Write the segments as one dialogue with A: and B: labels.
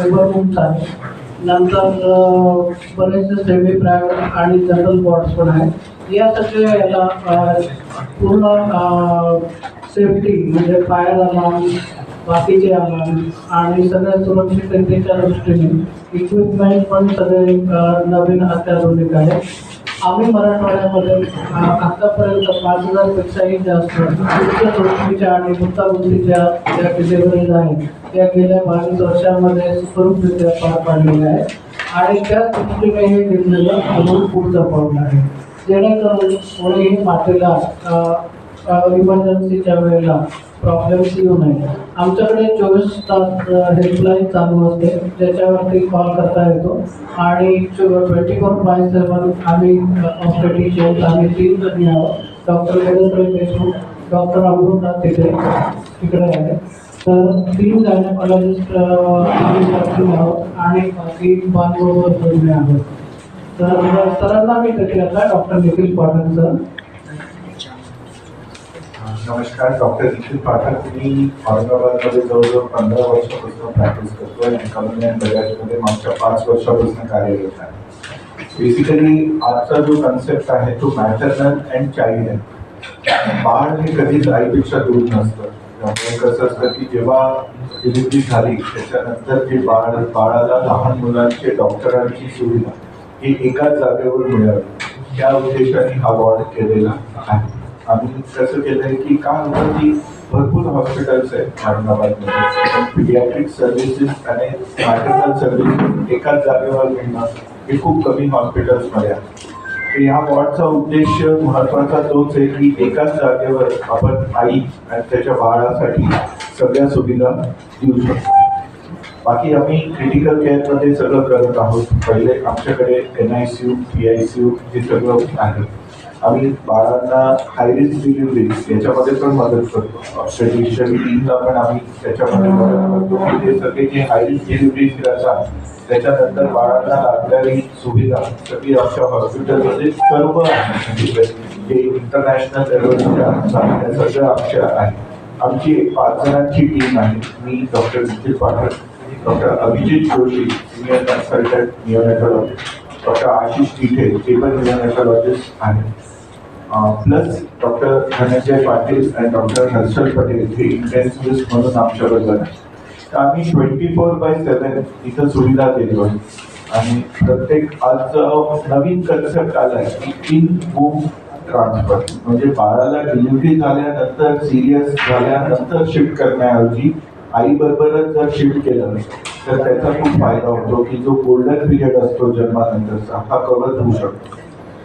A: आयसीयूच आहे नंतर बरेचसे सेमी प्रायव्हेट आणि जनरल वॉर्ड्स पण आहेत. या सगळ्या याला पूर्ण सेफ्टी म्हणजे फायर अलार्म बाकीचे अलार्म आणि सगळ्या सुरक्षिततेच्या दृष्टीने इक्विपमेंट पण सगळे नवीन अत्याधुनिक आहे आम्ही मराठवाड्यामध्ये आतापर्यंत पाच हजारपेक्षाही जास्त उच्च आणि गुंतागुंतीच्या ज्या डिलिव्हरीज आहेत त्या गेल्या बावीस वर्षामध्ये सुखरूपरित्या पार पाडलेल्या आहेत. आणि त्या दृष्टीने हे घेतलेलं अजून पुढचं पाऊल आहे. जेणेकरून कोणीही मातेला इमर्जन्सीच्या वेळेला प्रॉब्लेम्स येऊ नये. आमच्याकडे चोवीस तास हेल्पलाईन चालू असते. ज्याच्यावरती कॉल करता येतो. आणि ट्वेंटी फोर बाय सेवन आम्ही ऑस्टेटिशियन्स आम्ही तीन जणी आहोत. डॉक्टर वेदेंद्र देशमुख डॉक्टर अमृता तिथे तिकडे आहे तर तीन गायनेकॉलॉजिस्ट आम्ही सारखी आहोत. आणि बाकी बालरोग तज्ज्ञ आहोत. तर सरांना मी कधी आता डॉक्टर निखिल पाटील सर?
B: नमस्कार डॉक्टर निखिल पाठक. मी औरंगाबादमध्ये जवळजवळ पंधरा वर्षापासून प्रॅक्टिस करतो आणि कमलनॅन बजाजमध्ये मागच्या पाच वर्षापासून कार्यरत आहे. बेसिकली आजचा जो कन्सेप्ट आहे तो मॅटर्नल अँड चाइल्ड आहे बाळ हे कधीच आईपेक्षा दूर नसतं. त्यामुळे कसं असतं की जेव्हा डिलिव्हरी झाली त्याच्यानंतर जे बाळ बाळाला लहान मुलांचे डॉक्टरांची सुविधा ही एकाच जागेवर मिळावी त्या उद्देशाने हा वॉर्ड केलेला आहे. आम्ही कसं केलंय की काय होतं की भरपूर हॉस्पिटल्स आहेत औरंगाबादमध्ये. पिडियाट्रिक सर्व्हिसेस आणि मॅटर्नल सर्व्हिस एकाच जागेवर मिळणं हे खूप कमी हॉस्पिटल्समध्ये आहे. तर ह्या वॉर्डचा उद्देश महत्त्वाचा तोच आहे की एकाच जागेवर आपण आई आणि त्याच्या बाळासाठी सगळ्या सुविधा देऊ शकतो. बाकी आम्ही क्रिटिकल केअरमध्ये सगळं करत आहोत. पहिले आमच्याकडे N I C U P I C U हे सगळं आहे. आम्ही बाळांना हाय रिस्क डिलिव्हरी याच्यामध्ये पण मदत करतो. ऑस्ट्रेलिशियन पण आम्ही त्याच्यामध्ये मदत करतो. की ते सगळे जे हाय रिस्क डिलिव्हरीज असतात त्याच्यानंतर बाळांना लागणारी सुविधा सगळी आमच्या हॉस्पिटलमध्ये सर्व आहे. म्हणजे जे इंटरनॅशनल लेवलच्या त्या सगळ्या आमच्या आहे. आमची पाच जणांची टीम आहे. मी doctor Nikhil Pathak doctor Abhijit Joshi senior consultant neonatologist doctor Ashish Tithe ते पण नियोनेटॉलॉजिस्ट आहेत. प्लस डॉक्टर धनंजय पाटील आणि डॉक्टर हर्षल पटेल हे इंटेन्सिव्हिस्ट म्हणून आमच्याबरोबर आहे तर आम्ही ट्वेंटी फोर बाय सेवन इथं सुविधा देतो. आणि प्रत्येक आज नवीन कन्सेप्ट आहे की इन होम ट्रान्सफर म्हणजे बाळाला डिलिव्हरी झाल्यानंतर सिरियस झाल्यानंतर शिफ्ट करण्याऐवजी आई बरोबरच जर शिफ्ट केलं तर त्याचा खूप फायदा होतो की जो गोल्डन पिरियड असतो जन्मानंतरचा हा कव्हर होऊ शकतो.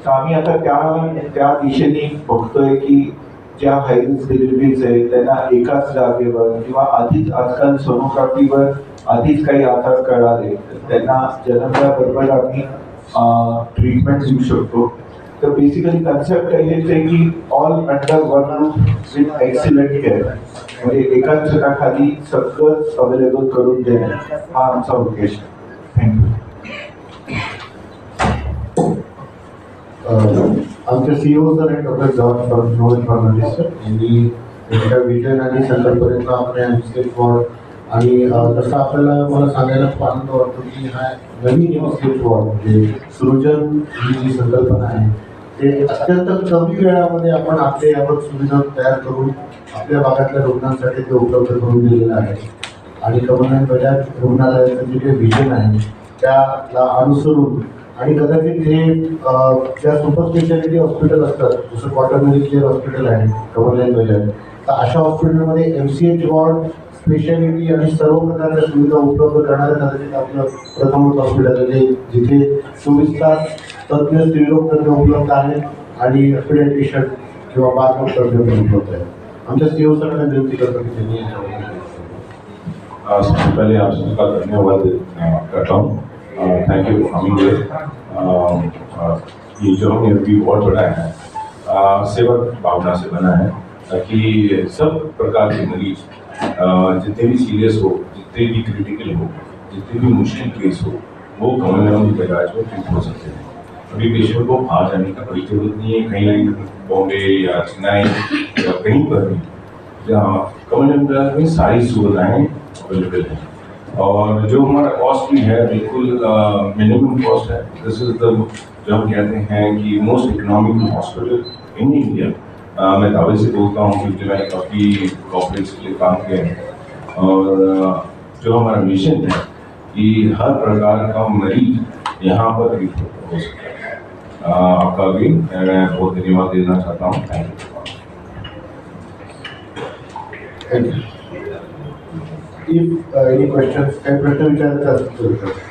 B: तर आम्ही आता त्या त्या दिशेने बघतोय की ज्या हायरिंग डिलिव्हरीज आहेत त्यांना एकाच जागेवर किंवा आधीच आजकाल सोनोग्राफीवर आधीच काही आजार कळाले तर त्यांना जन्मल्याबरोबर आम्ही ट्रीटमेंट देऊ शकतो. तर बेसिकली कन्सेप्ट काही आहे की all under one roof with excellent care म्हणजे एकाच छताखाली सगळंच अवेलेबल करून देणे हा आमचा उद्देश. आहे थँक्यू
C: आमचे सीईओ सर आहेत doctor George for Fernandes sir यांनी त्यांच्या विजन आणि संकल्पनेचा आपण एमस्केप आणि जसं आपल्याला मला सांगायला खूप आनंद वाटतो की हा नवीन एमस्केप फॉर म्हणजे सृजन ही जी संकल्पना आहे ते अत्यंत कमी वेळामध्ये आपण आपले यावर सुविधा तयार करून आपल्या भागातल्या रुग्णांसाठी ते उपलब्ध करून दिलेलं आहे. आणि कमलनाथ बजाज रुग्णालयाचं जे काही विजन आहे त्याला अनुसरून आणि कदाचित हे ज्या सुपर स्पेशालिटी हॉस्पिटल असतात जसं क्वार्टरनरी केअर हॉस्पिटल आहे कमलनाथ बजाज तर अशा हॉस्पिटलमध्ये M C H ward speciality आणि सर्व प्रकारच्या सुविधा उपलब्ध करणारं कदाचित आपलं प्रथमच हॉस्पिटल आहे जे जिथे चोवीस तास तज्ज्ञ स्त्रीरोग तज्ज्ञ उपलब्ध आहेत आणि पेडियाट्रिशियन किंवा बाथरूम तज्ज्ञ पण उपलब्ध आहेत. आमच्या सीओ सरांना विनंती करतो की त्यांनी
D: धन्यवाद करता हूँ। थैंक यू हमिंग ये जो हमने अभी बहुत बड़ा है uh, सेवक भावना से बना है ताकि सब प्रकार के मरीज़ uh, जितने भी सीरियस हो जितने भी क्रिटिकल हो जितने भी मुश्किल केस हो वो कमल के इलाज में ठीक हो सकते हैं। अभी पेशेंट को बाहर जाने का कोई ज़रूरत नहीं है कहीं बॉम्बे या चेन्नई या कहीं पर भी जहाँ कमल इलाज में सारी सुविधाएँ अवेलेबल हैं। और जो हमारा कॉस्ट भी है, बिल्कुल मिनिमम कॉस्ट है। दिस इज़ द जो हम कहते हैं कि most economical hospital in India मैं दावे से बोलता हूँ क्योंकि मैंने काफ़ी कॉपरेट्स के लिए काम किया है। और जो हमारा मिशन है कि हर प्रकार का मरीज़ यहाँ पर हो सकता है। आपका भी, मैं बहुत धन्यवाद देना चाहता हूँ। Thank you
C: if uh, any questions, any questions which are